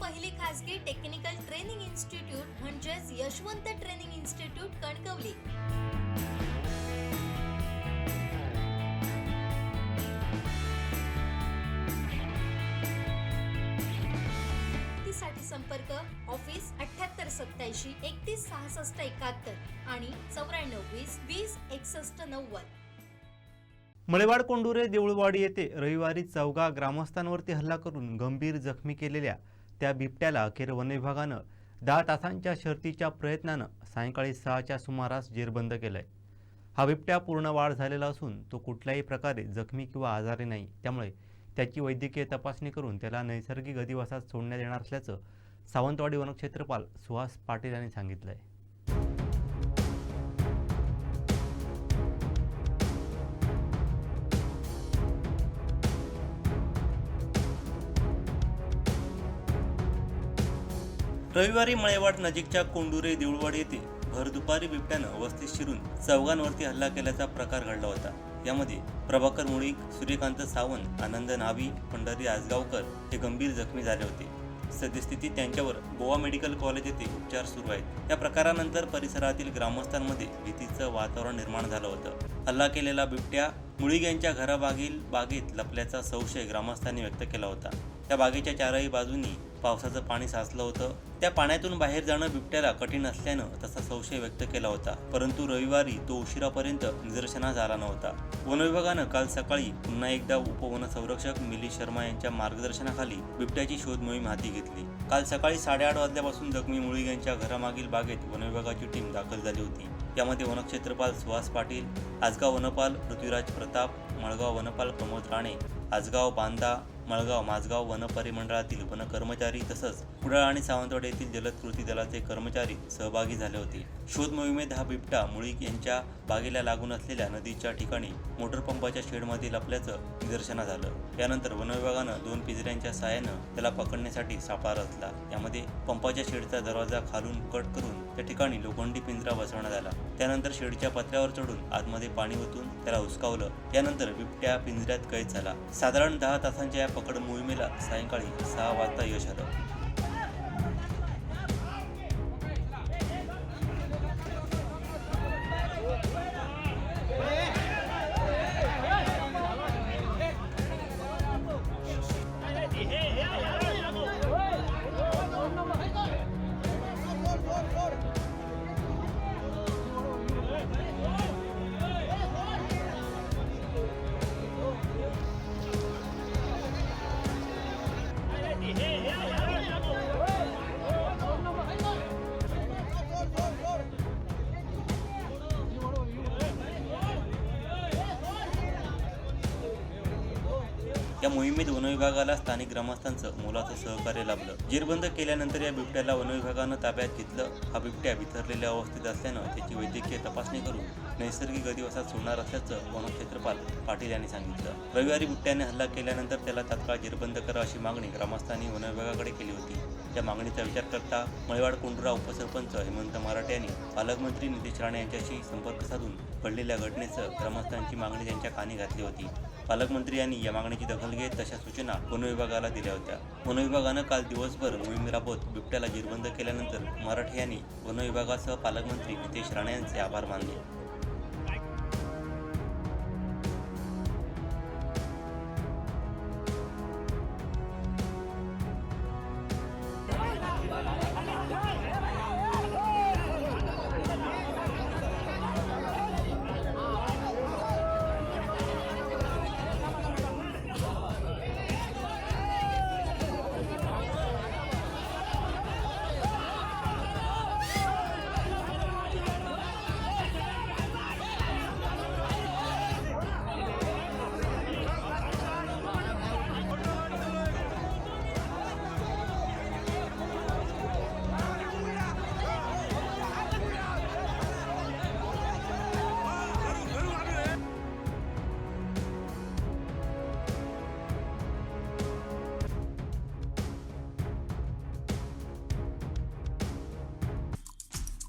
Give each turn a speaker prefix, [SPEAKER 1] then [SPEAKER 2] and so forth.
[SPEAKER 1] पहिली खासगी technical training institute म्हणजेच यशवंत ट्रेनिंग इन्स्टिट्यूट कणकवली. साठी संपर्क ऑफिस अठ्याहत्तर सत्याऐंशी एकतीस सहासष्ट एकाहत्तर आणि चौऱ्याण्णव वीस वीस एकसष्ट नव्वद.
[SPEAKER 2] मळेवाड कोंडुरे देऊळवाडी येथे रविवारी चौघा ग्रामस्थांवरती हल्ला करून गंभीर जखमी केलेल्या त्या बिबट्याला अखेर वनविभागानं दहा तासांच्या शर्तीच्या प्रयत्नानं सायंकाळी सहाच्या सुमारास जेरबंद केलंय. हा बिबट्या पूर्ण वाढ झालेला असून तो कुठल्याही प्रकारे जखमी किंवा आजारी नाही. त्यामुळे त्याची वैद्यकीय तपासणी करून त्याला नैसर्गिक अधिवासात सोडण्यात येणार असल्याचं सावंतवाडी वनक्षेत्रपाल सुहास पाटील यांनी सांगितलं आहे रविवारी मळेवाड नजीकच्या कोंडुरे देऊळवाड येथे भर दुपारी बिबट्यानं वस्तीत शिरून चौघांवरती हल्ला केल्याचा प्रकार घडला होता. यामध्ये प्रभाकर मुळीक सूर्यकांत सावंत आनंद नावी पंढरी आजगावकर हे गंभीर जखमी झाले होते. सद्यस्थितीत त्यांच्यावर गोवा मेडिकल कॉलेज येथे उपचार सुरू आहेत. या प्रकारानंतर परिसरातील ग्रामस्थांमध्ये भीतीचं वातावरण निर्माण झालं होतं. हल्ला केलेला बिबट्या मुळीक यांच्या घराबागील बागेत लपल्याचा संशय ग्रामस्थांनी व्यक्त केला होता. त्या बागेच्या चारही बाजूनी पावसाचं पाणी साचलं होतं. त्या पाण्यातून बाहेर जाणं बिबट्याला कठीण असल्यानं तसा संशय व्यक्त केला होता. परंतु रविवारी तो उशिरापर्यंत निदर्शनास आला नव्हता. वनविभागानं काल सकाळी पुन्हा एकदा उपवनसंरक्षक मिली शर्मा यांच्या मार्गदर्शनाखाली बिबट्याची शोध मोहीम हाती घेतली. काल सकाळी साडेआठ वाजल्यापासून जखमी मुळीग यांच्या घरामागील बागेत वनविभागाची टीम दाखल झाली होती. यामध्ये वनक्षेत्रपाल सुहास पाटील आजगाव वनपाल पृथ्वीराज प्रताप मळगाव वनपाल प्रमोद राणे आजगाव बांदा मळगाव माझगाव वन परिमंडळातील वन कर्मचारी तसंच कुडाळ आणि सावंतवाडी येथील जलद कृती दलाचे कर्मचारी सहभागी झाले होते. शोध मोहिमेत हा बिबटा मुळीक यांच्या बागेला लागून असलेल्या नदीच्या ठिकाणी मोटर पंपाच्या शेडमध्ये लपल्याचं निदर्शनास झालं यानंतर वनविभागानं दोन पिंजऱ्यांच्या साहाय्यानं त्याला पकडण्यासाठी सापळा रचला. यामध्ये पंपाच्या शेडचा दरवाजा खालून कट करून त्या ठिकाणी लोखंडी पिंजरा बसवण्यात आला. त्यानंतर शेडच्या पत्र्यावर चढून आतमध्ये पाणी ओतून त्याला हुसकावलं. त्यानंतर बिबट्या पिंजऱ्यात कैद झाला. साधारण दहा तासांच्या या पकड मोहिमेला सायंकाळी सहा वाजता यश आलं. या मोहिमेत वनविभागाला स्थानिक ग्रामस्थांचं मोलाचं सहकार्य लाभलं. जेरबंद केल्यानंतर या बिबट्याला वनविभागानं ताब्यात घेतलं. हा बिबट्या विथरलेल्या अवस्थेत असल्यानं त्याची वैद्यकीय तपासणी करून नैसर्गिक अधिवासात सोडणार असल्याचं वनक्षेत्रपाल पाटील यांनी सांगितलं. रविवारी बिबट्याने हल्ला केल्यानंतर त्याला तात्काळ जेरबंद करा अशी मागणी ग्रामस्थांनी वनविभागाकडे केली होती. त्या मागणीचा विचार करता मळेवाड कोंडुरा उपसरपंच हेमंत मराठे यांनी पालकमंत्री नितेश राणे यांच्याशी संपर्क साधून घडलेल्या घटनेचं ग्रामस्थांची मागणी त्यांच्या कानी घातली होती. पालकमंत्री यांनी या मागणीची दखल दखल घेत तशा सूचना वनविभागाला दिल्या होत्या. वनविभागानं काल दिवसभर मोहीम राबवत बिबट्याला जीरबंद केल्यानंतर मराठे यांनी वनविभागासह पालकमंत्री नितेश राणे यांचे आभार मानले.